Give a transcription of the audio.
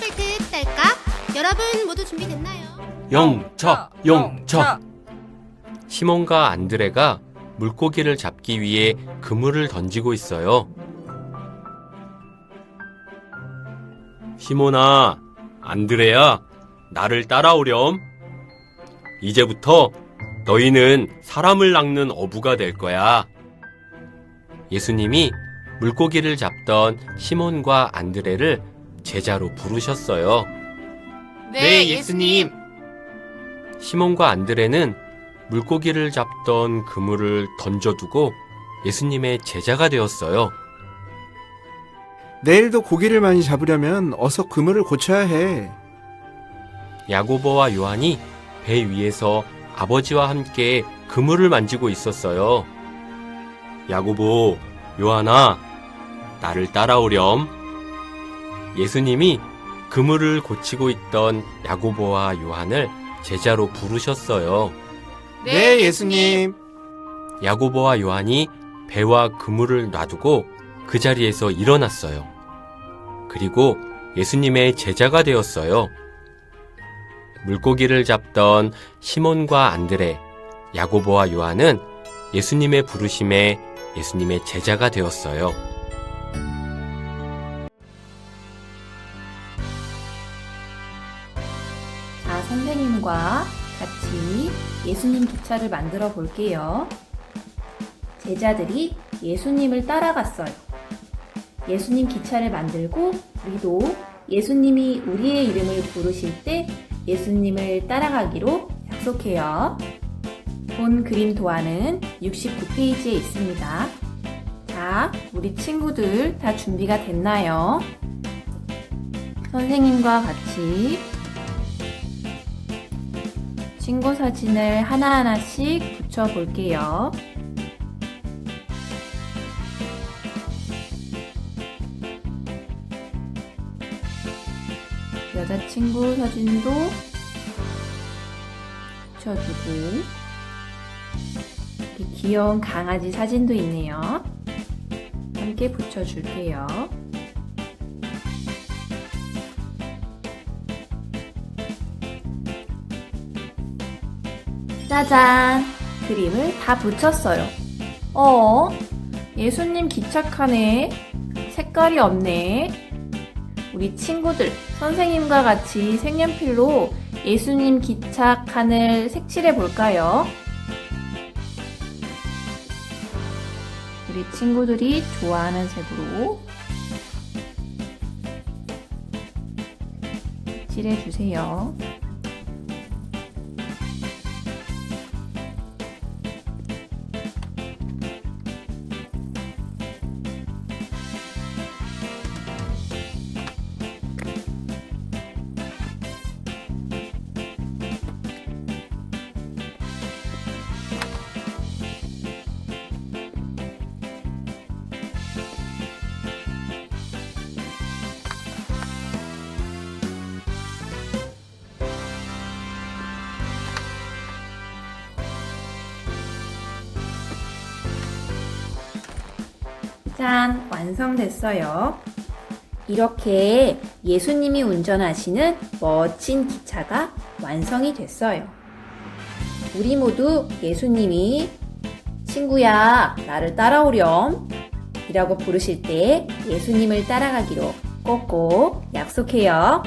벨트 딸까? 여러분 모두 준비됐나요? 영차, 영차. 시몬과 안드레가 물고기를 잡기 위해 그물을 던지고 있어요. 시몬아, 안드레야, 나를 따라오렴. 이제부터 너희는 사람을 낚는 어부가 될 거야. 예수님이 물고기를 잡던 시몬과 안드레를 제자로 부르셨어요. 네, 예수님. 시몬과 안드레는 물고기를 잡던 그물을 던져두고 예수님의 제자가 되었어요. 내일도 고기를 많이 잡으려면 어서 그물을 고쳐야 해. 야고보와 요한이 배 위에서 아버지와 함께 그물을 만지고 있었어요. 야고보, 요한아, 나를 따라오렴. 예수님이 그물을 고치고 있던 야고보와 요한을 제자로 부르셨어요. 네, 예수님. 야고보와 요한이 배와 그물을 놔두고 그 자리에서 일어났어요. 그리고 예수님의 제자가 되었어요. 물고기를 잡던 시몬과 안드레, 야고보와 요한은 예수님의 부르심에 예수님의 제자가 되었어요. 선생님과 같이 예수님 기차를 만들어 볼게요. 제자들이 예수님을 따라갔어요. 예수님 기차를 만들고 우리도 예수님이 우리의 이름을 부르실 때 예수님을 따라가기로 약속해요. 본 그림 도안은 69페이지에 있습니다. 자, 우리 친구들 다 준비가 됐나요? 선생님과 같이 친구 사진을 하나하나씩 붙여 볼게요. 여자친구 사진도 붙여주고, 귀여운 강아지 사진도 있네요. 함께 붙여줄게요. 짜잔! 그림을 다 붙였어요. 어? 예수님 기착하네. 색깔이 없네. 우리 친구들, 선생님과 같이 색연필로 예수님 기착칸을 색칠해 볼까요? 우리 친구들이 좋아하는 색으로 칠해 주세요. 짠! 완성됐어요. 이렇게 예수님이 운전하시는 멋진 기차가 완성이 됐어요. 우리 모두 예수님이 친구야, 나를 따라오렴. 이라고 부르실 때 예수님을 따라가기로 꼭꼭 약속해요.